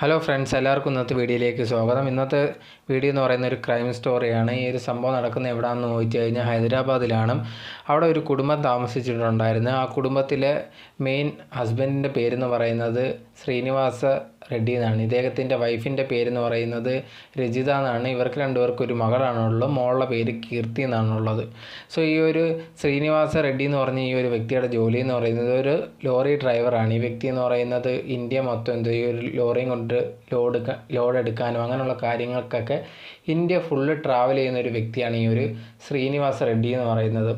Hello friends എല്ലാവർക്കും ഇന്നത്തെ വീഡിയോയിലേക്ക് സ്വാഗതം. ഇന്നത്തെ വീഡിയോ എന്ന് പറയുന്ന ഒരു ക്രൈം സ്റ്റോറിയാണ് ഈ ഒരു സംഭവം നടക്കുന്നത് എവിടെയാണെന്ന് ചോദിച്ചു കഴിഞ്ഞാൽ ഹൈദരാബാദിലാണ്. അവിടെ ഒരു കുടുംബം താമസിച്ചിട്ടുണ്ടായിരുന്നു. ആ കുടുംബത്തിലെ മെയിൻ ഹസ്ബൻഡിന്റെ പേരെന്ന് പറയുന്നത് ശ്രീനിവാസ റെഡ്ഡി എന്നാണ് ഇദ്ദേഹത്തിന്റെ വൈഫിന്റെ പേരെന്ന് പറയുന്നത് രജിത എന്നാണ്. ഇവർക്ക് രണ്ടുപേർക്കും ഒരു മകളാണുള്ളത്. മോളുടെ പേര് കീർത്തി എന്നാണുള്ളത് സോ ഈ ഒരു ശ്രീനിവാസ റെഡ്ഡി എന്ന് പറഞ്ഞ ഈ ഒരു വ്യക്തിയുടെ ജോലി എന്ന് പറയുന്നത് ഒരു ലോറി ഡ്രൈവറാണ്. ഈ വ്യക്തി എന്ന് പറയുന്നത് ഇന്ത്യ മൊത്തം എന്തോ ഈ ഒരു ലോറിയും കൊണ്ട് ലോഡ് ലോഡ് എടുക്കാനും അങ്ങനെയുള്ള കാര്യങ്ങൾക്കൊക്കെ ഇന്ത്യ ഫുള്ള് ട്രാവൽ ചെയ്യുന്ന ഒരു വ്യക്തിയാണ് ഈ ഒരു ശ്രീനിവാസ റെഡ്ഡി എന്ന് പറയുന്നത്.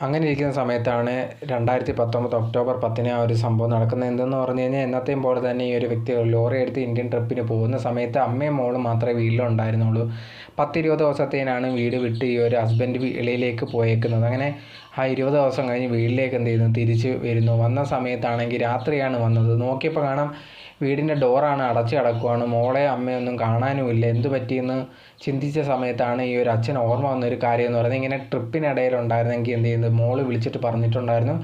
അങ്ങനെ ഇരിക്കുന്ന സമയത്താണ് രണ്ടായിരത്തി പത്തൊമ്പത് ഒക്ടോബർ പത്തിന് ആ ഒരു സംഭവം നടക്കുന്നത്. എന്തെന്ന് പറഞ്ഞു കഴിഞ്ഞാൽ എന്നത്തെയും പോലെ തന്നെ ഈ ഒരു വ്യക്തി ലോറി എടുത്ത് ഇന്ത്യൻ ട്രിപ്പിന് പോകുന്ന സമയത്ത് അമ്മയും മോളും മാത്രമേ വീട്ടിലുണ്ടായിരുന്നുള്ളൂ. പത്തിരുപത് ദിവസത്തേനാണ് വീട് വിട്ട് ഈ ഒരു ഹസ്ബൻഡ് വെളിയിലേക്ക് പോയേക്കുന്നത്. അങ്ങനെ ആ ഇരുപത് ദിവസം കഴിഞ്ഞ് വീട്ടിലേക്ക് എന്ത് ചെയ്യുന്നു? തിരിച്ച് വരുന്നു. വന്ന സമയത്താണെങ്കിൽ രാത്രിയാണ് വന്നത്. നോക്കിയപ്പോൾ കാണാം വീടിന്റെ ഡോറാണ് അടച്ചു കിടക്കുവാണ്. മോളെ അമ്മയൊന്നും കാണാനുമില്ല എന്തു പറ്റിയെന്ന് ചിന്തിച്ച സമയത്താണ് ഈ ഒരു അച്ഛൻ ഓർമ്മ വന്ന ഒരു കാര്യം എന്ന് പറയുന്നത്. ഇങ്ങനെ ട്രിപ്പിനിടയിൽ ഉണ്ടായിരുന്നെങ്കിൽ എന്ത് ചെയ്യുന്നത്? മോൾ വിളിച്ചിട്ട് പറഞ്ഞിട്ടുണ്ടായിരുന്നു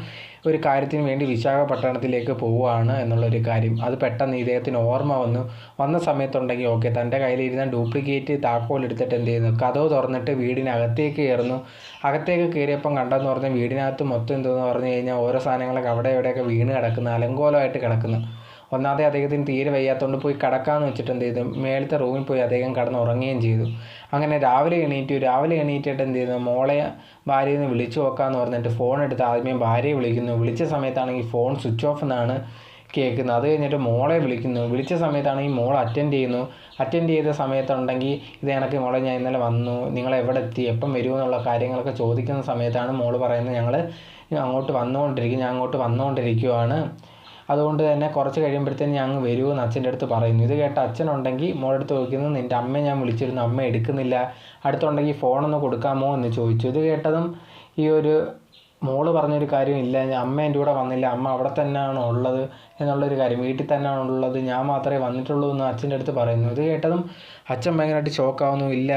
ഒരു കാര്യത്തിന് വേണ്ടി വിശാഖപട്ടണത്തിലേക്ക് പോവുകയാണ് എന്നുള്ളൊരു കാര്യം. അത് പെട്ടെന്ന് ഇദ്ദേഹത്തിന് ഓർമ്മ വന്നു. വന്ന സമയത്തുണ്ടെങ്കിൽ ഓക്കെ തന്റെ കയ്യിലിരുന്ന ഡ്യൂപ്ലിക്കേറ്റ് താക്കോൽ എടുത്തിട്ട് എന്ത് ചെയ്യുന്നു? കഥവ് തുറന്നിട്ട് വീടിനകത്തേക്ക് കയറുന്നു. അകത്തേക്ക് കയറിയപ്പം കണ്ടെന്ന് പറഞ്ഞാൽ വീടിനകത്ത് മൊത്തം എന്തെന്ന് പറഞ്ഞു കഴിഞ്ഞാൽ ഓരോ സാധനങ്ങളൊക്കെ അവിടെ എവിടെയൊക്കെ വീണ് കിടക്കുന്നു അലങ്കോലമായിട്ട് കിടക്കുന്നു. ഒന്നാമതെ അദ്ദേഹത്തിന് തീരെ വയ്യാത്തതുകൊണ്ട് പോയി കിടക്കാമെന്ന് വെച്ചിട്ട് എന്ത് ചെയ്തു? മേളത്തെ റൂമിൽ പോയി അദ്ദേഹം കിടന്ന് ഉറങ്ങുകയും ചെയ്തു. അങ്ങനെ രാവിലെ എണീറ്റു. രാവിലെ എണീറ്റിട്ട് എന്ത് ചെയ്തു? മോളെ ഭാര്യയിൽ നിന്ന് വിളിച്ചു നോക്കാമെന്ന് പറഞ്ഞിട്ട് ഫോൺ എടുത്ത് ആദ്യമേ ഭാര്യയെ വിളിക്കുന്നു. വിളിച്ച സമയത്താണെങ്കിൽ ഫോൺ സ്വിച്ച് ഓഫ് എന്നാണ് കേൾക്കുന്നത്. അത് കഴിഞ്ഞിട്ട് മോളെ വിളിക്കുന്നു. വിളിച്ച സമയത്താണെങ്കിൽ മോൾ അറ്റൻഡ് ചെയ്യുന്നു. അറ്റൻഡ് ചെയ്ത സമയത്തുണ്ടെങ്കിൽ ഇത് എനിക്ക് മോളെ ഞാൻ ഇന്നലെ വന്നു. നിങ്ങൾ എവിടെ എത്തി? എപ്പം വരുമോ എന്നുള്ള കാര്യങ്ങളൊക്കെ ചോദിക്കുന്ന സമയത്താണ് മോൾ പറയുന്നത്. ഞങ്ങൾ അങ്ങോട്ട് വന്നുകൊണ്ടിരിക്കും. ഞാൻ അങ്ങോട്ട് വന്നുകൊണ്ടിരിക്കുവാണ്. അതുകൊണ്ട് തന്നെ കുറച്ച് കഴിയുമ്പോഴത്തേന് ഞാൻ അങ്ങ് വരുമെന്ന് അച്ഛന്റെ അടുത്ത് പറയുന്നു. ഇത് കേട്ട അച്ഛനുണ്ടെങ്കിൽ മോളുടെ അടുത്ത് ചോദിക്കുന്നു നിന്റെ അമ്മയെ ഞാൻ വിളിച്ചിരുന്നു അമ്മ എടുക്കുന്നില്ല. അടുത്തുണ്ടെങ്കിൽ ഫോണൊന്ന് കൊടുക്കാമോ? എന്ന് ചോദിച്ചു. ഇത് കേട്ടതും ഈ ഒരു മോൾ പറഞ്ഞൊരു കാര്യം ഇല്ല. അമ്മ എന്റെ കൂടെ വന്നില്ല. അമ്മ അവിടെ തന്നെയാണ് ഉള്ളത് എന്നുള്ളൊരു കാര്യം. വീട്ടിൽ തന്നെയാണ് ഉള്ളത്. ഞാൻ മാത്രമേ വന്നിട്ടുള്ളൂ എന്ന് അച്ഛന്റെ അടുത്ത് പറയുന്നു. ഇത് കേട്ടതും അച്ഛൻ ഭയങ്കരമായിട്ട് ഷോക്കാവുന്നു ഇല്ല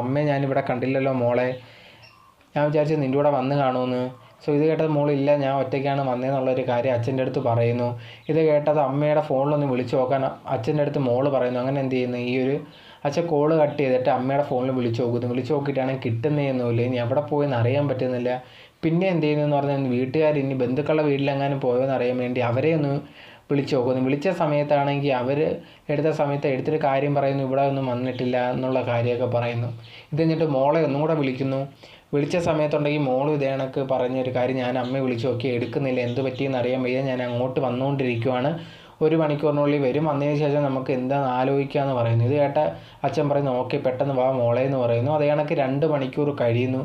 അമ്മയെ ഞാനിവിടെ കണ്ടില്ലല്ലോ മോളെ. ഞാൻ വിചാരിച്ചു നിന്റെ കൂടെ വന്ന് കാണുമെന്ന്. സോ ഇത് കേട്ടത് മോളില്ല ഞാൻ ഒറ്റയ്ക്കാണ് വന്നതെന്നുള്ളൊരു കാര്യം അച്ഛന്റെ അടുത്ത് പറയുന്നു. ഇത് കേട്ടത് അമ്മയുടെ ഫോണിലൊന്ന് വിളിച്ചു നോക്കാൻ അച്ഛന്റെ അടുത്ത് മോൾ പറയുന്നു. അങ്ങനെ എന്ത് ചെയ്യുന്നു? ഈ ഒരു അച്ഛൻ കോൾ കട്ട് ചെയ്തിട്ട് അമ്മയുടെ ഫോണിൽ വിളിച്ചു നോക്കുന്നു. വിളിച്ചു നോക്കിയിട്ടാണെങ്കിൽ കിട്ടുന്നതൊന്നുമില്ല ഇനി എവിടെ പോയെന്ന് അറിയാൻ പറ്റുന്നില്ല. പിന്നെ എന്ത് ചെയ്യുന്നു എന്ന് പറഞ്ഞാൽ വീട്ടുകാർ ഇനി ബന്ധുക്കളുടെ വീട്ടിലെങ്ങാനും പോയോന്ന് അറിയാൻ വേണ്ടി അവരെ ഒന്ന് വിളിച്ചു നോക്കുന്നു. വിളിച്ച സമയത്താണെങ്കിൽ അവർ എടുത്ത സമയത്ത് എടുത്തിട്ട് കാര്യം പറയുന്നു. ഇവിടെ ഒന്നും വന്നിട്ടില്ല എന്നുള്ള കാര്യമൊക്കെ പറയുന്നു. ഇത് കഴിഞ്ഞിട്ട് മോളെ ഒന്നും കൂടെ വിളിക്കുന്നു. വിളിച്ച സമയത്തുണ്ടെങ്കിൽ മോൾ ഇതേ കണക്ക് പറഞ്ഞൊരു കാര്യം ഞാൻ അമ്മയെ വിളിച്ചു നോക്കി എടുക്കുന്നില്ല എന്ത് പറ്റിയെന്ന് അറിയാൻ വയ്യ ഞാൻ അങ്ങോട്ട് വന്നുകൊണ്ടിരിക്കുവാണ്. ഒരു മണിക്കൂറിനുള്ളിൽ വരും. വന്നതിന് ശേഷം നമുക്ക് എന്താണെന്ന് ആലോചിക്കാമെന്ന് പറയുന്നു. ഇത് കേട്ട അച്ഛൻ പറയുന്നു ഓക്കെ പെട്ടെന്ന് വാ മോളെ എന്ന് പറയുന്നു. അതേ കണക്ക് രണ്ട് മണിക്കൂർ കഴിയുന്നു.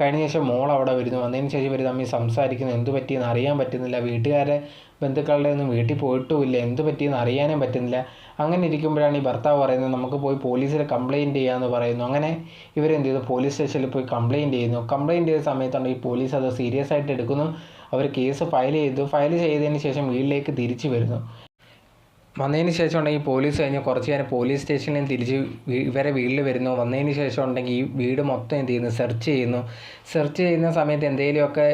കഴിഞ്ഞ ശേഷം മോൾ അവിടെ വരുന്നു. വന്നതിന് ശേഷം ഇവർ തമ്മിൽ സംസാരിക്കുന്നു. എന്ത് പറ്റിയെന്ന് അറിയാൻ പറ്റുന്നില്ല. വീട്ടുകാരെ ബന്ധുക്കളുടെ ഒന്നും വീട്ടിൽ പോയിട്ടുമില്ല. എന്ത് പറ്റിയെന്ന് അറിയാനും പറ്റുന്നില്ല. അങ്ങനെ ഇരിക്കുമ്പോഴാണ് ഈ ഭർത്താവ് പറയുന്നത് നമുക്ക് പോയി പോലീസിൽ കംപ്ലയിന്റ് ചെയ്യാമെന്ന് പറയുന്നു. അങ്ങനെ ഇവരെന്ത് ചെയ്തു? പോലീസ് സ്റ്റേഷനിൽ പോയി കംപ്ലയിന്റ് ചെയ്യുന്നു. കംപ്ലയിന്റ് ചെയ്ത സമയത്താണ് ഈ പോലീസ് അത് സീരിയസ് ആയിട്ട് എടുക്കുന്നു. അവർ കേസ് ഫയൽ ചെയ്തു. ഫയൽ ചെയ്തതിന് ശേഷം വീട്ടിലേക്ക് തിരിച്ചു വരുന്നു. വന്നതിന് ശേഷം ഉണ്ടെങ്കിൽ പോലീസ് കഴിഞ്ഞ് കുറച്ച് നേരം പോലീസ് സ്റ്റേഷനിൽ തിരിച്ച് ഇവരെ വീട്ടിൽ വരുന്നു. വന്നതിന് ശേഷം ഉണ്ടെങ്കിൽ ഈ വീട് മൊത്തം എന്ത് ചെയ്യുന്നു? സെർച്ച് ചെയ്യുന്നു. സെർച്ച് ചെയ്യുന്ന സമയത്ത് എന്തെങ്കിലുമൊക്കെ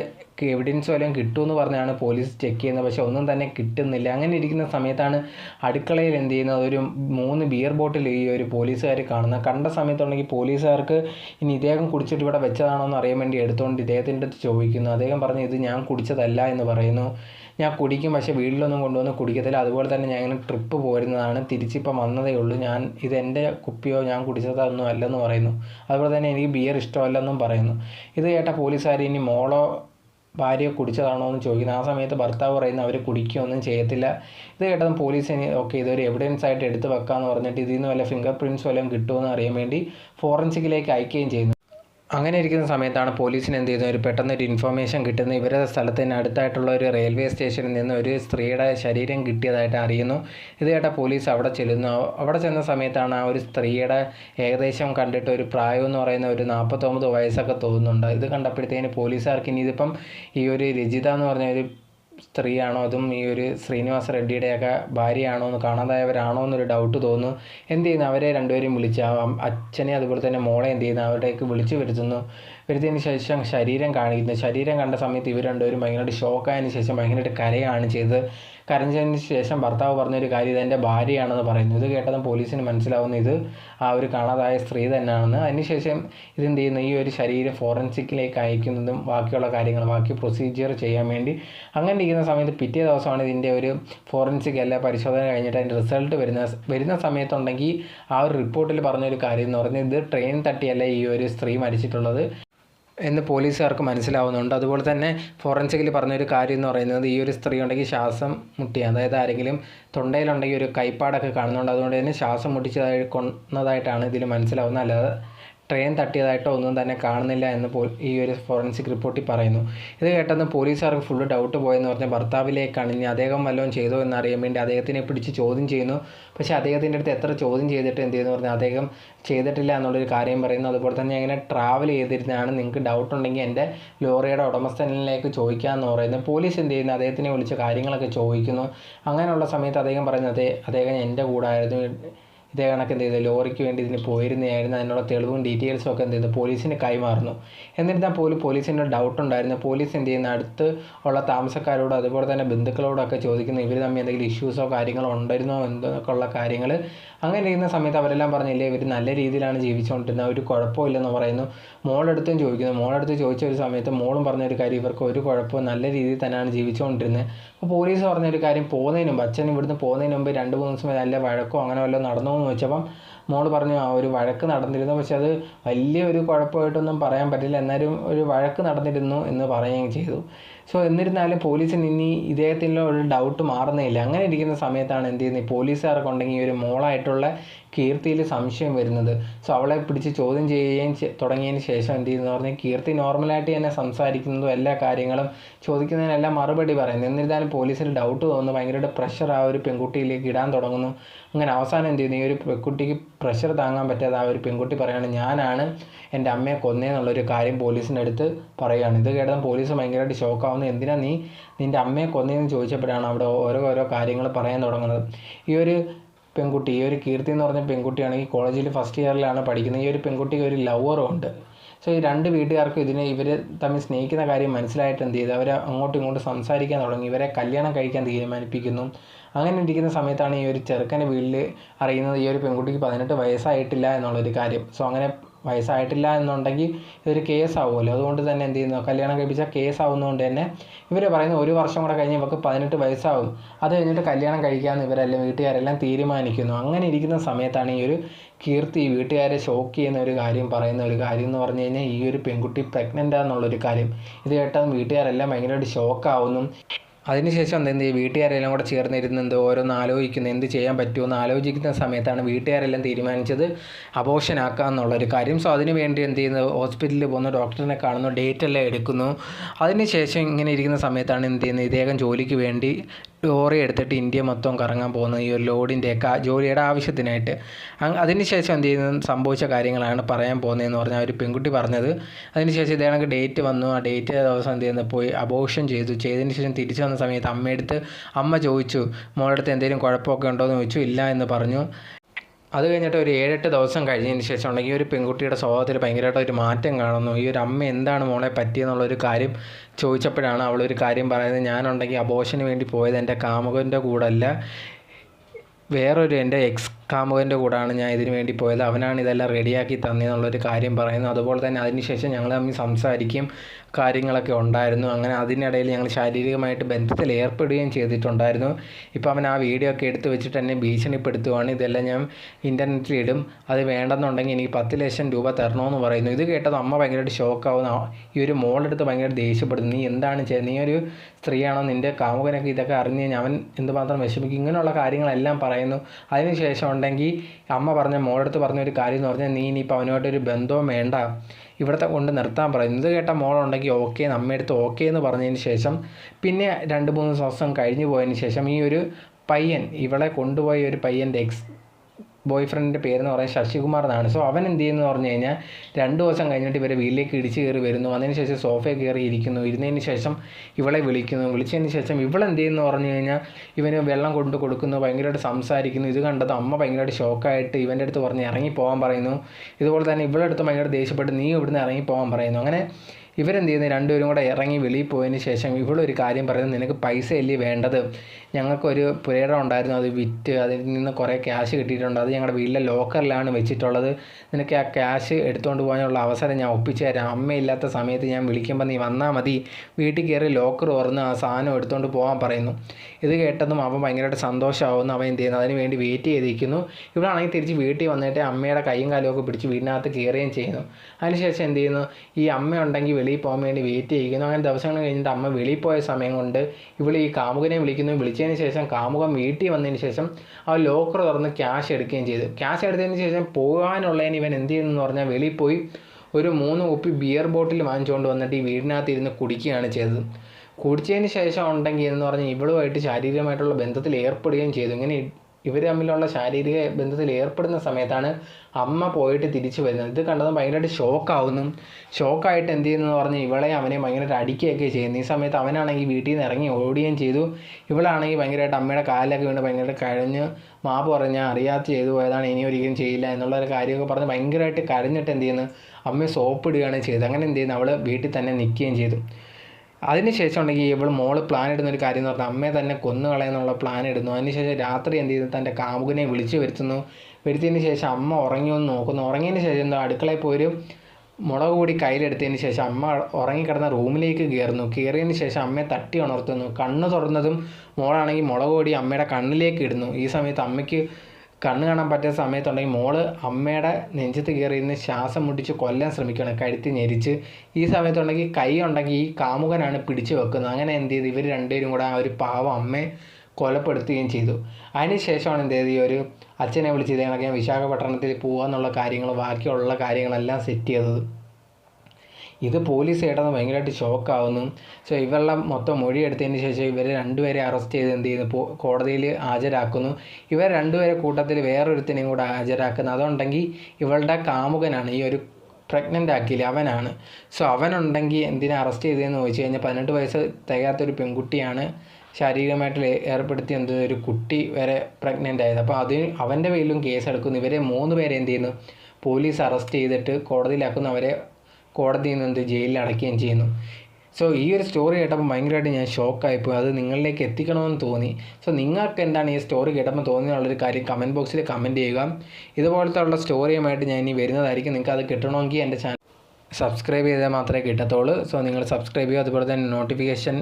എവിഡൻസ് വല്ലതും കിട്ടുമെന്ന് പറഞ്ഞാണ് പോലീസ് ചെക്ക് ചെയ്യുന്നത്. പക്ഷെ ഒന്നും തന്നെ കിട്ടുന്നില്ല. അങ്ങനെ ഇരിക്കുന്ന സമയത്താണ് അടുക്കളയിൽ എന്ത് ചെയ്യുന്നത്? ഒരു മൂന്ന് ബിയർ ബോട്ടിൽ ഈ ഒരു പോലീസുകാർ കാണുന്നത്. കണ്ട സമയത്തുണ്ടെങ്കിൽ പോലീസുകാർക്ക് ഇനി ഇദ്ദേഹം കുടിച്ചിട്ട് ഇവിടെ വെച്ചതാണോ എന്ന് അറിയാൻ വേണ്ടി എടുത്തുകൊണ്ട് ഇദ്ദേഹത്തിന്റെ അടുത്ത് ചോദിക്കുന്നു. അദ്ദേഹം പറഞ്ഞു ഇത് ഞാൻ കുടിച്ചതല്ല എന്ന് പറയുന്നു. ഞാൻ കുടിക്കും പക്ഷേ വീട്ടിലൊന്നും കൊണ്ടുവന്ന് കുടിക്കത്തില്ല. അതുപോലെ തന്നെ ഞാൻ ഇങ്ങനെ ട്രിപ്പ് പോരുന്നതാണ്. തിരിച്ചിപ്പം വന്നതേ ഉള്ളൂ. ഞാൻ ഇത് എന്റെ കുപ്പിയോ ഞാൻ കുടിച്ചതൊന്നും അല്ലെന്ന് പറയുന്നു. അതുപോലെ തന്നെ എനിക്ക് ബിയർ ഇഷ്ടമല്ലെന്നും പറയുന്നു. ഇത് കേട്ട പോലീസുകാർ ഇനി മോളോ ഭാര്യ കുടിച്ചതാണോ എന്ന് ചോദിക്കുന്നു. ആ സമയത്ത് ഭർത്താവ് പറയുന്നത് അവർ കുടിക്കുകയൊന്നും ചെയ്യത്തില്ല. ഇത് കേട്ടതും പോലീസിന് ഓക്കെ ഇതൊരു എവിഡൻസ് ആയിട്ട് എടുത്ത് വെക്കാമെന്ന് പറഞ്ഞിട്ട് ഇതിൽ നിന്ന് വല്ല ഫിംഗർ പ്രിന്റ്സ് വല്ലതും കിട്ടുമെന്ന് അറിയാൻ വേണ്ടി ഫോറൻസിക്കിലേക്ക് അയക്കുകയും ചെയ്യുന്നു. അങ്ങനെ ഇരിക്കുന്ന സമയത്താണ് പോലീസിന് എന്ത് ചെയ്യുന്നത് ഒരു പെട്ടെന്ന് ഒരു ഇൻഫർമേഷൻ കിട്ടുന്ന. ഇവരുടെ സ്ഥലത്തിന് അടുത്തായിട്ടുള്ള ഒരു റെയിൽവേ സ്റ്റേഷനിൽ നിന്ന് ഒരു സ്ത്രീയുടെ ശരീരം കിട്ടിയതായിട്ട് അറിയുന്നു. ഇത് കേട്ട പോലീസ് അവിടെ ചെല്ലുന്നു. അവിടെ ചെന്ന സമയത്താണ് ആ ഒരു സ്ത്രീയുടെ ഏകദേശം കണ്ടിട്ട് ഒരു പ്രായം എന്ന് പറയുന്ന ഒരു നാൽപ്പത്തൊമ്പത് വയസ്സൊക്കെ തോന്നുന്നുണ്ട്. ഇത് കണ്ടപ്പോഴത്തേന് പോലീസുകാർക്ക് ഇനി ഇതിപ്പം ഈ ഒരു രജിത എന്ന് പറഞ്ഞ ഒരു സ്ത്രീയാണോ? അതും ഈ ഒരു ശ്രീനിവാസ റെഡ്ഡിയുടെയൊക്കെ ഭാര്യയാണോ എന്ന് കാണാതായവരാണോ എന്നൊരു ഡൗട്ട് തോന്നുന്നു. എന്ത് ചെയ്യുന്നു? അവരെ രണ്ടുപേരും വിളിച്ച് അച്ഛനെ അതുപോലെ തന്നെ മോളെ എന്ത് ചെയ്യുന്നു? അവരുടെയൊക്കെ വിളിച്ചു വരുത്തുന്നു. വരുത്തിയതിന് ശേഷം ശരീരം കാണിക്കുന്നത് ശരീരം കണ്ട സമയത്ത് ഇവർ രണ്ടുപേരും ഭയങ്കരമായിട്ട് ഷോക്കായതിനു ശേഷം ഭയങ്കരമായിട്ട് കരയാണ് ചെയ്തത്. കരഞ്ഞതിന് ശേഷം ഭർത്താവ് പറഞ്ഞൊരു കാര്യം ഇത് എന്റെ ഭാര്യയാണെന്ന് പറയുന്നു. ഇത് കേട്ടതും പോലീസിന് മനസ്സിലാവുന്നു ഇത് ആ ഒരു കാണാതായ സ്ത്രീ തന്നെയാണെന്ന്. അതിനുശേഷം ഇതെന്ത് ചെയ്യുന്നു? ഈ ഒരു ശരീരം ഫോറൻസിക്കിലേക്ക് അയക്കുന്നതും ബാക്കിയുള്ള കാര്യങ്ങൾ ബാക്കി പ്രൊസീജിയർ ചെയ്യാൻ വേണ്ടി അങ്ങനെ ഇരിക്കുന്ന സമയത്ത് പിറ്റേ ദിവസമാണ് ഇതിന്റെ ഒരു ഫോറൻസിക് എല്ലാ പരിശോധന കഴിഞ്ഞിട്ട് അതിന്റെ റിസൾട്ട് വരുന്ന വരുന്ന സമയത്തുണ്ടെങ്കിൽ ആ ഒരു റിപ്പോർട്ടിൽ പറഞ്ഞൊരു കാര്യം എന്ന് പറഞ്ഞാൽ ഇത് ട്രെയിൻ തട്ടിയല്ല ഈ ഒരു സ്ത്രീ മരിച്ചിട്ടുള്ളത്? എന്ന് പോലീസുകാർക്ക് മനസ്സിലാവുന്നുണ്ട്. അതുപോലെ തന്നെ ഫോറൻസിക്കലി പറഞ്ഞൊരു കാര്യം എന്ന് പറയുന്നത് ഈ ഒരു സ്ത്രീ ഉണ്ടെങ്കിൽ ശ്വാസം മുട്ടി അതായത് ആരെങ്കിലും തൊണ്ടയിലുണ്ടെങ്കിൽ ഒരു കൈപ്പാടൊക്കെ കാണുന്നുണ്ട്. അതുകൊണ്ട് തന്നെ ശ്വാസം മുട്ടിച്ചതായി കൊന്നതായിട്ടാണ് ഇതിൽ മനസ്സിലാവുന്നത്. അല്ലാതെ ട്രെയിൻ തട്ടിയതായിട്ടോ ഒന്നും തന്നെ കാണുന്നില്ല എന്ന് ഈ ഒരു ഫോറൻസിക് റിപ്പോർട്ടിൽ പറയുന്നു. ഇത് കേട്ടെന്ന് പോലീസുകാർക്ക് ഫുള്ള് ഡൗട്ട് പോയെന്ന് പറഞ്ഞ ഭർത്താവിലേക്കാണ് ഇനി അദ്ദേഹം വല്ലതും ചെയ്തോ എന്നറിയാൻ വേണ്ടി അദ്ദേഹത്തിനെ പിടിച്ച് ചോദ്യം ചെയ്യുന്നു. പക്ഷേ അദ്ദേഹത്തിന്റെ അടുത്ത് എത്ര ചോദ്യം ചെയ്തിട്ട് എന്ത് ചെയ്യുന്നു പറഞ്ഞാൽ അദ്ദേഹം ചെയ്തിട്ടില്ല എന്നുള്ളൊരു കാര്യം പറയുന്നു. അതുപോലെ തന്നെ എങ്ങനെ ട്രാവൽ ചെയ്തിരുന്നതാണ്. നിങ്ങൾക്ക് ഡൗട്ട് ഉണ്ടെങ്കിൽ എന്റെ ലോറിയുടെ ഉടമസ്ഥനിലേക്ക് ചോദിക്കാമെന്ന് പറയുന്നു. പോലീസ് എന്ത് ചെയ്യുന്നു? അദ്ദേഹത്തിനെ വിളിച്ച് കാര്യങ്ങളൊക്കെ ചോദിക്കുന്നു. അങ്ങനെയുള്ള സമയത്ത് അദ്ദേഹം പറയുന്നത് അദ്ദേഹം എന്റെ കൂടായിരുന്നു ഇതേ കണക്ക് എന്ത് ചെയ്തു? ലോറിക്ക് വേണ്ടി ഇതിന് പോയിരുന്നതായിരുന്നു അതിനുള്ള തെളിവും ഡീറ്റെയിൽസും ഒക്കെ എന്ത് ചെയ്തു? പോലീസിന് കൈമാറുന്നു. എന്നിരുന്നാൽ പോലും പോലീസിന് ഡൗട്ട് ഉണ്ടായിരുന്നു. പോലീസ് എന്ത് ചെയ്യുന്ന? അടുത്ത് ഉള്ള താമസക്കാരോട് അതുപോലെ തന്നെ ബന്ധുക്കളോടൊക്കെ ചോദിക്കുന്നു ഇവർ തമ്മിൽ എന്തെങ്കിലും ഇഷ്യൂസോ കാര്യങ്ങളോ ഉണ്ടായിരുന്നോ? എന്നൊക്കെ ഉള്ള കാര്യങ്ങൾ അങ്ങനെ ഇരിക്കുന്ന സമയത്ത് അവരെല്ലാം പറഞ്ഞില്ലേ ഇവർ നല്ല രീതിയിലാണ് ജീവിച്ചുകൊണ്ടിരുന്നത്. ഒരു കുഴപ്പമില്ലെന്ന് പറയുന്നു. മോളെടുത്തും ചോദിക്കുന്നു. മോളെടുത്ത് ചോദിച്ച ഒരു സമയത്ത് മോളും പറഞ്ഞൊരു കാര്യം ഇവർക്ക് ഒരു കുഴപ്പവും നല്ല രീതിയിൽ തന്നെയാണ് ജീവിച്ചുകൊണ്ടിരുന്നത്. അപ്പോൾ പോലീസ് പറഞ്ഞൊരു കാര്യം പോകുന്നതിന് മുമ്പ് അച്ഛൻ ഇവിടുന്ന് പോകുന്നതിന് മുമ്പ് രണ്ട് മൂന്ന് ദിവസം നല്ല വഴക്കോ അങ്ങനെ വല്ലതും നടന്നോ എന്ന് ചോദിച്ചപ്പം മോൾ പറഞ്ഞു ആ ഒരു വഴക്ക് നടന്നിരുന്നു. പക്ഷെ അത് വലിയ ഒരു കുഴപ്പമായിട്ടൊന്നും പറയാൻ പറ്റില്ല. എന്നാലും ഒരു വഴക്ക് നടന്നിരുന്നു എന്ന് പറയുകയും ചെയ്തു. സോ എന്നിരുന്നാലും പോലീസിന് ഇനി ഇദ്ദേഹത്തിന്റെ ഒരു ഡൗട്ട് മാറുന്നില്ല അങ്ങനെ ഇരിക്കുന്ന സമയത്താണ് എന്ത് ചെയ്യുന്നത്? പോലീസുകാർക്ക് ഉണ്ടെങ്കിൽ ഒരു മോളായിട്ടുള്ള കീർത്തിയിൽ സംശയം വരുന്നത്. സോ അവളെ പിടിച്ച് ചോദ്യം ചെയ്യുകയും തുടങ്ങിയതിന് ശേഷം എന്ത് ചെയ്യുന്നു? പറഞ്ഞാൽ കീർത്തി നോർമലായിട്ട് തന്നെ സംസാരിക്കുന്നതും എല്ലാ കാര്യങ്ങളും ചോദിക്കുന്നതിനെല്ലാം മറുപടി പറയുന്നു. എന്നിരുന്നാലും പോലീസിന് ഡൗട്ട് തോന്നുന്നു. ഭയങ്കരമായിട്ട് പ്രഷർ ആ ഒരു പെൺകുട്ടിയിലേക്ക് ഇടാൻ തുടങ്ങുന്നു. അങ്ങനെ അവസാനം എന്ത് ചെയ്യുന്നു? ഈ ഒരു പെൺകുട്ടിക്ക് പ്രഷർ താങ്ങാൻ പറ്റാതെ ആ ഒരു പെൺകുട്ടി പറയുകയാണ് ഞാനാണ് എന്റെ അമ്മയെ കൊന്നേന്നുള്ളൊരു കാര്യം പോലീസിന്റെ അടുത്ത് പറയുകയാണ്. ഇത് കേട്ടതും പോലീസ് ഭയങ്കരമായിട്ട് ഷോക്കാവുന്നു എന്തിനാ നീ നിന്റെ അമ്മയെ കൊന്നതെന്ന് ചോദിച്ചപ്പോഴാണ് അവിടെ ഓരോ ഓരോ കാര്യങ്ങൾ പറയാൻ തുടങ്ങുന്നത്. ഈ ഒരു പെൺകുട്ടി ഈ ഒരു കീർത്തി എന്ന് പറഞ്ഞ പെൺകുട്ടിയാണെങ്കിൽ കോളേജിൽ ഫസ്റ്റ് ഇയറിലാണ് പഠിക്കുന്നത്. ഈ ഒരു പെൺകുട്ടിക്ക് ഒരു ലവറും ഉണ്ട്. സോ ഈ രണ്ട് വീട്ടുകാർക്കും ഇതിനെ ഇവർ തമ്മിൽ സ്നേഹിക്കുന്ന കാര്യം മനസ്സിലായിട്ട് എന്ത് ചെയ്തു? അവർ അങ്ങോട്ടും ഇങ്ങോട്ടും സംസാരിക്കാൻ തുടങ്ങി. ഇവരെ കല്യാണം കഴിക്കാൻ തീരുമാനിപ്പിക്കുന്നു. അങ്ങനെ ഇരിക്കുന്ന സമയത്താണ് ഈ ഒരു ചെറുക്കന്റെ വീട്ടിൽ അറിയുന്നത് ഈ ഒരു പെൺകുട്ടിക്ക് പതിനെട്ട് വയസ്സായിട്ടില്ല എന്നുള്ളൊരു കാര്യം. സോ അങ്ങനെ വയസ്സായിട്ടില്ല എന്നുണ്ടെങ്കിൽ ഇതൊരു കേസ് ആവുമല്ലോ അതുകൊണ്ട് തന്നെ എന്ത് ചെയ്യുന്നു? കല്യാണം കഴിപ്പിച്ചാൽ കേസ് ആവുന്നതുകൊണ്ട് തന്നെ ഇവർ പറയുന്നത് ഒരു വർഷം കൂടെ കഴിഞ്ഞ് ഇവർക്ക് പതിനെട്ട് വയസ്സാവും. അത് കഴിഞ്ഞിട്ട് കല്യാണം കഴിക്കാമെന്ന് ഇവരെല്ലാം വീട്ടുകാരെല്ലാം തീരുമാനിക്കുന്നു. അങ്ങനെ ഇരിക്കുന്ന സമയത്താണ് ഈ ഒരു കീർത്തി വീട്ടുകാരെ ഷോക്ക് ചെയ്യുന്ന ഒരു കാര്യം പറയുന്ന ഒരു കാര്യം എന്ന് പറഞ്ഞു കഴിഞ്ഞാൽ ഈ ഒരു പെൺകുട്ടി പ്രഗ്നന്റ് ആണെന്നുള്ളൊരു കാര്യം. ഇത് കേട്ടാൽ വീട്ടുകാരെല്ലാം ഭയങ്കരമായിട്ട് ഷോക്കാവുന്നു അതിനുശേഷം എന്ത് ചെയ്യും വീട്ടുകാരെല്ലാം കൂടെ ചേർന്നിരുന്ന് എന്തോ ഓരോന്ന് ആലോചിക്കുന്നു. എന്ത് ചെയ്യാൻ പറ്റുമെന്ന് ആലോചിക്കുന്ന സമയത്താണ് വീട്ടുകാരെല്ലാം തീരുമാനിച്ചത് അപോഷനാക്കുക എന്നുള്ളൊരു കാര്യം. സോ അതിന് വേണ്ടി എന്ത് ചെയ്യുന്നു? ഹോസ്പിറ്റലിൽ പോകുന്നു. ഡോക്ടറിനെ കാണുന്നു. ഡേറ്റ് എല്ലാം എടുക്കുന്നു അതിനുശേഷം ഇങ്ങനെ ഇരിക്കുന്ന സമയത്താണ് എന്ത് ചെയ്യുന്നത് ഇദ്ദേഹം ജോലിക്ക് വേണ്ടി ലോറി എടുത്തിട്ട് ഇന്ത്യ മൊത്തം കറങ്ങാൻ പോകുന്നത് ഈ ഒരു ലോഡിന്റെയൊക്കെ ജോലിയുടെ ആവശ്യത്തിനായിട്ട്. അതിനുശേഷം എന്ത് ചെയ്യുന്ന? സംഭവിച്ച കാര്യങ്ങളാണ് പറയാൻ പോകുന്നതെന്ന് പറഞ്ഞാൽ ഒരു പെൺകുട്ടി പറഞ്ഞത്. അതിനുശേഷം ഇതേണെങ്കിൽ ഡേറ്റ് വന്നു. ആ ഡേറ്റ് ദിവസം എന്ത് ചെയ്യുന്നത് പോയി അബോഷൻ ചെയ്തു. ചെയ്തതിന് ശേഷം തിരിച്ചു വന്ന സമയത്ത് അമ്മയെടുത്ത് അമ്മ ചോദിച്ചു മോളടുത്ത് എന്തെങ്കിലും കുഴപ്പമൊക്കെ ഉണ്ടോ എന്ന് ചോദിച്ചു. ഇല്ല എന്ന് പറഞ്ഞു. അത് കഴിഞ്ഞിട്ട് ഒരു ഏഴെട്ട് ദിവസം കഴിഞ്ഞതിന് ശേഷം ഉണ്ടെങ്കിൽ ഒരു പെൺകുട്ടിയുടെ സ്വഭാവത്തിൽ ഭയങ്കരമായിട്ട് ഒരു മാറ്റം കാണുന്നു. ഈ ഒരു അമ്മ എന്താണ് മോളെ പറ്റിയെന്നുള്ളൊരു കാര്യം ചോദിച്ചപ്പോഴാണ് അവളൊരു കാര്യം പറയുന്നത്. ഞാനുണ്ടെങ്കിൽ അബോഷന് വേണ്ടി പോയത് എന്റെ കാമുകന്റെ കൂടല്ല. വേറൊരു എന്റെ എക്സ് കാമുകന്റെ കൂടാണ് ഞാൻ ഇതിനു വേണ്ടി പോയത്. അവനാണ് ഇതെല്ലാം റെഡിയാക്കി തന്നെന്നുള്ളൊരു കാര്യം പറയുന്നു. അതുപോലെ തന്നെ അതിനുശേഷം ഞങ്ങൾ തമ്മിൽ സംസാരിക്കും കാര്യങ്ങളൊക്കെ ഉണ്ടായിരുന്നു. അങ്ങനെ അതിനിടയിൽ ഞങ്ങൾ ശാരീരികമായിട്ട് ബന്ധത്തിൽ ഏർപ്പെടുകയും ചെയ്തിട്ടുണ്ടായിരുന്നു. ഇപ്പോൾ അവൻ ആ വീഡിയോ ഒക്കെ എടുത്ത് വെച്ചിട്ട് എന്നെ ഭീഷണിപ്പെടുത്തുവാണ്. ഇതെല്ലാം ഞാൻ ഇന്റർനെറ്റിൽ ഇടും. അത് വേണ്ടെന്നുണ്ടെങ്കിൽ എനിക്ക് പത്ത് ലക്ഷം രൂപ തരണമെന്ന് പറയുന്നു. ഇത് കേട്ടത് അമ്മ ഭയങ്കരമായിട്ട് ഷോക്കാവുന്ന ഈ ഒരു മോളെടുത്ത് ഭയങ്കര ദേഷ്യപ്പെടുന്നു. നീ എന്താണ് ചെയ്യുന്നത് നീ ഒരു സ്ത്രീയാണോ? നിന്റെ കാമുകനൊക്കെ ഇതൊക്കെ അറിഞ്ഞ് അവൻ എന്തുമാത്രം വിഷമിക്കും? ഇങ്ങനെയുള്ള കാര്യങ്ങളെല്ലാം പറയുന്നു. അതിനുശേഷം ഉണ്ടെങ്കിൽ അമ്മ പറഞ്ഞ മോളെടുത്ത് പറഞ്ഞ ഒരു കാര്യം എന്ന് പറഞ്ഞാൽ നീ ഇനിയിപ്പോൾ അവനുമായിട്ടൊരു ബന്ധവും വേണ്ട. ഇവിടുത്തെ കൊണ്ട് നിർത്താൻ പറയും. ഇത് കേട്ട മോളുണ്ടെങ്കിൽ ഓക്കെ നമ്മയെടുത്ത് ഓക്കെ എന്ന് പറഞ്ഞതിന് ശേഷം പിന്നെ രണ്ട് മൂന്ന് ദിവസം കഴിഞ്ഞു പോയതിന് ശേഷം ഈ ഒരു പയ്യൻ ഇവളെ കൊണ്ടുപോയ ഒരു പയ്യന്റെ എക്സ് ബോയ് ഫ്രണ്ടിന്റെ പേരെന്ന് പറയുന്നത് ശശികുമാർ എന്നാണ് സോ അവൻ എന്ത് ചെയ്യുന്നു പറഞ്ഞു കഴിഞ്ഞാൽ രണ്ട് ദിവസം കഴിഞ്ഞിട്ട് ഇവരെ വീട്ടിലേക്ക് ഇടിച്ച് കയറി വരുന്നു. അതിന് ശേഷം സോഫയിൽ കയറി ഇരിക്കുന്നു. ഇരുന്നതിന് ശേഷം ഇവളെ വിളിക്കുന്നു. വിളിച്ചതിന് ശേഷം ഇവളെന്ത് ചെയ്യുന്നു പറഞ്ഞു കഴിഞ്ഞാൽ ഇവന് വെള്ളം കൊണ്ട് കൊടുക്കുന്നു ഭയങ്കരമായിട്ട് സംസാരിക്കുന്നു. ഇത് കണ്ടത് അമ്മ ഭയങ്കരമായിട്ട് ഷോക്കായിട്ട് ഇവന്റെ അടുത്ത് പറഞ്ഞ് ഇറങ്ങി പോകാൻ പറയുന്നു. ഇതുപോലെ തന്നെ ഇവളുടെ അടുത്ത് ഭയങ്കര ദേഷ്യപ്പെട്ട് നീ ഇവിടുന്ന് ഇറങ്ങി പോകാൻ പറയുന്നു. അങ്ങനെ ഇവരെന്ത് ചെയ്യുന്നു? രണ്ടുപേരും കൂടെ ഇറങ്ങി വെളിയിൽ പോയതിന് ശേഷം ഇവളൊരു കാര്യം പറയുന്നത് നിനക്ക് പൈസ അല്ലേ വേണ്ടത്? ഞങ്ങൾക്കൊരു പുരയിടം ഉണ്ടായിരുന്നു അത് വിറ്റ് അതിൽ നിന്ന് കുറേ ക്യാഷ് കിട്ടിയിട്ടുണ്ട്. അത് ഞങ്ങളുടെ വീട്ടിലെ ലോക്കറിലാണ് വെച്ചിട്ടുള്ളത്. നിനക്ക് ആ ക്യാഷ് എടുത്തുകൊണ്ട് പോകാനുള്ള അവസരം ഞാൻ ഒപ്പിച്ചു തരാം. അമ്മയില്ലാത്ത സമയത്ത് ഞാൻ വിളിക്കുമ്പോൾ നീ വന്നാൽ മതി. വീട്ടിൽ കയറി ലോക്കർ തുറന്ന് ആ സാധനം എടുത്തുകൊണ്ട് പോകാൻ പറയുന്നു. ഇത് കേട്ടതും അവൻ ഭയങ്കരമായിട്ട് സന്തോഷമാവുന്നു. അവൻ എന്ത് ചെയ്യുന്നു? അതിന് വേണ്ടി വെയിറ്റ് ചെയ്തിരിക്കുന്നു. ഇവളാണെങ്കിൽ തിരിച്ച് വീട്ടിൽ വന്നിട്ട് അമ്മയുടെ കൈയും കാലുമൊക്കെ പിടിച്ച് വീടിനകത്ത് കയറുകയും ചെയ്യുന്നു. അതിനുശേഷം എന്ത് ചെയ്യുന്നു? ഈ അമ്മ ഉണ്ടെങ്കിൽ വെളിയിൽ പോകാൻ വേണ്ടി വെയിറ്റ് ചെയ്യുന്നു അങ്ങനെ ദിവസങ്ങൾ കഴിഞ്ഞിട്ട് അമ്മ വെളിയിൽ പോയ സമയം കൊണ്ട് ഇവൾ ഈ കാമുകനെ വിളിക്കുന്നു വിളിച്ചതിന് ശേഷം കാമുകൻ വീട്ടിൽ വന്നതിന് ശേഷം ആ ലോക്കർ തുറന്ന് ക്യാഷ് എടുക്കുകയും ചെയ്തു. ക്യാഷ് എടുത്തതിന് ശേഷം പോകാനുള്ളതിന് ഇവൻ എന്ത് ചെയ്യുന്നു പറഞ്ഞാൽ വെളിയിൽ പോയി ഒരു മൂന്ന് കുപ്പി ബിയർ ബോട്ടിൽ വാങ്ങിച്ചുകൊണ്ട് വന്നിട്ട് ഈ വീടിനകത്ത് ഇരുന്ന് കുടിക്കുകയാണ് ചെയ്തത്. കുടിച്ചതിന് ശേഷം ഉണ്ടെങ്കിൽ എന്ന് പറഞ്ഞാൽ ഇവളുമായിട്ട് ശാരീരികമായിട്ടുള്ള ബന്ധത്തിൽ ഏർപ്പെടുകയും ചെയ്തു. ഇങ്ങനെ ഇവർ തമ്മിലുള്ള ശാരീരിക ബന്ധത്തിൽ ഏർപ്പെടുന്ന സമയത്താണ് അമ്മ പോയിട്ട് തിരിച്ചു വരുന്നത്. ഇത് കണ്ടതും ഭയങ്കരമായിട്ട് ഷോക്കാവുന്നു ഷോക്കായിട്ട് എന്ത് ചെയ്യുന്നു പറഞ്ഞാൽ ഇവളെ അവനെ ഭയങ്കരമായിട്ട് അടിക്കുകയൊക്കെ ചെയ്യുന്നു. ഈ സമയത്ത് അവനാണെങ്കിൽ വീട്ടിൽ നിന്ന് ഇറങ്ങി ഓടുകയും ചെയ്തു. ഇവളാണെങ്കിൽ ഭയങ്കരമായിട്ട് അമ്മയുടെ കാലിലൊക്കെ വീണ് ഭയങ്കരമായിട്ട് കഴിഞ്ഞ് മാപ്പ് പറഞ്ഞ് അറിയാത്ത ചെയ്തു പോയതാണ് ഇനി ഒരിക്കലും ചെയ്യില്ല എന്നുള്ള ഒരു കാര്യമൊക്കെ പറഞ്ഞ് ഭയങ്കരമായിട്ട് കരഞ്ഞിട്ട് എന്ത് ചെയ്യുന്നു? അമ്മയെ സോപ്പിടുകയാണ് ചെയ്തത്. അങ്ങനെ എന്ത് ചെയ്യുന്നു? അവൾ വീട്ടിൽ തന്നെ നിൽക്കുകയും ചെയ്തു. അതിനുശേഷം ഉണ്ടെങ്കിൽ ഇവൾ മോൾ പ്ലാൻ ഇടുന്ന ഒരു കാര്യം എന്ന് പറഞ്ഞാൽ അമ്മയെ തന്നെ കൊന്നു കളയാനുള്ള പ്ലാൻ ഇടുന്നു. അതിനുശേഷം രാത്രി എന്ത് ചെയ്യുന്നു തന്റെ കാമുകനെ വിളിച്ചു വരുത്തുന്നു. വരുത്തിയതിന് ശേഷം അമ്മ ഉറങ്ങിയോ എന്ന് നോക്കുന്നു. ഉറങ്ങിയതിന് ശേഷം എന്താ അടുക്കളയിൽ പോയി മുളക് കൂടി കയ്യിലെടുത്തതിന് ശേഷം അമ്മ ഉറങ്ങിക്കിടന്ന റൂമിലേക്ക് കയറുന്നു കയറിയതിന് ശേഷം അമ്മയെ തട്ടി ഉണർത്തുന്നു. കണ്ണ് തുറന്നതും മോളാണെങ്കിൽ മുളക് കൂടി അമ്മയുടെ കണ്ണിലേക്ക് ഇടുന്നു. ഈ സമയത്ത് അമ്മയ്ക്ക് കണ്ണ് കാണാൻ പറ്റാത്ത സമയത്തുണ്ടെങ്കിൽ മോൾ അമ്മയുടെ നെഞ്ചത്ത് കയറി ഇരുന്ന് ശ്വാസം മുട്ടിച്ച് കൊല്ലാൻ ശ്രമിക്കുകയാണ്. കഴുത്തി ഞെരിച്ച്. ഈ സമയത്തുണ്ടെങ്കിൽ കൈ ഉണ്ടെങ്കിൽ ഈ കാമുകനാണ് പിടിച്ചു വെക്കുന്നത്. അങ്ങനെ എന്ത് ചെയ്തു? ഇവർ രണ്ടുപേരും കൂടെ ആ ഒരു പാവം അമ്മയെ കൊലപ്പെടുത്തുകയും ചെയ്തു. അതിന് ശേഷമാണ് എന്ത് ചെയ്ത് ഈ ഒരു അച്ഛനെ വിളിച്ച് ഇതേ വിശാഖപട്ടണത്തിൽ പോകാമെന്നുള്ള കാര്യങ്ങൾ ബാക്കിയുള്ള കാര്യങ്ങളെല്ലാം സെറ്റ് ചെയ്തത്. ഇത് പോലീസ് കേട്ടത് ഭയങ്കരമായിട്ട് ഷോക്കാവുന്നു സോ ഇവരുടെ മൊത്തം മൊഴി എടുത്തതിന് ശേഷം ഇവരെ രണ്ടുപേരെ അറസ്റ്റ് ചെയ്ത് എന്ത് ചെയ്യുന്നു കോടതിയിൽ ഹാജരാക്കുന്നു. ഇവർ രണ്ടുപേരെ കൂട്ടത്തിൽ വേറൊരുത്തിനെയും കൂടെ ഹാജരാക്കുന്നു. അതുണ്ടെങ്കിൽ ഇവളുടെ കാമുകനാണ് ഈ ഒരു പ്രഗ്നന്റ് ആക്കിയില്ല അവനാണ്. സോ അവനുണ്ടെങ്കിൽ എന്തിനാ അറസ്റ്റ് ചെയ്തതെന്ന് ചോദിച്ചു കഴിഞ്ഞാൽ പതിനെട്ട് വയസ്സ് തികയാത്തൊരു പെൺകുട്ടിയാണ്. ശാരീരികമായിട്ട് ഏർപ്പെടുത്തി എന്ത് ഒരു കുട്ടി വരെ പ്രഗ്നന്റ് ആയത്. അപ്പോൾ അതിന് അവന്റെ പേരിലും കേസ് എടുക്കുന്നു. ഇവരെ മൂന്ന് പേരെ എന്ത് ചെയ്യുന്നു? പോലീസ് അറസ്റ്റ് ചെയ്തിട്ട് കോടതിയിലാക്കുന്നു. അവരെ കോടതിയിൽ നിന്ന് ജയിലിൽ അടയ്ക്കുകയും ചെയ്യുന്നു. സോ ഈ ഒരു സ്റ്റോറി കേട്ടപ്പോൾ ഭയങ്കരമായിട്ട് ഞാൻ ഷോക്കായിപ്പോയി അത് നിങ്ങളിലേക്ക് എത്തിക്കണമെന്ന് തോന്നി. സോ നിങ്ങൾക്ക് എന്താണ് ഈ സ്റ്റോറി കേട്ടപ്പോൾ തോന്നിയെന്നുള്ളൊരു കാര്യം കമന്റ് ബോക്സിൽ കമന്റ് ചെയ്യുക. ഇതുപോലത്തെ ഉള്ള സ്റ്റോറിയുമായിട്ട് ഞാൻ ഇനി വരുന്നതായിരിക്കും. നിങ്ങൾക്ക് അത് കിട്ടണമെങ്കിൽ എന്റെ ചാനൽ സബ്സ്ക്രൈബ് ചെയ്താൽ മാത്രമേ കിട്ടത്തുള്ളൂ. സോ നിങ്ങൾ സബ്സ്ക്രൈബ് ചെയ്യുക. അതുപോലെ തന്നെ നോട്ടിഫിക്കേഷൻ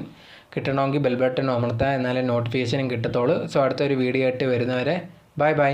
കിട്ടണമെങ്കിൽ ബെൽ ബട്ടൺ അമർത്തുക. എന്നാലേ നോട്ടിഫിക്കേഷനും കിട്ടത്തുള്ളൂ. സോ അടുത്തൊരു വീഡിയോ ആയിട്ട് വരുന്നവരെ ബൈ ബൈ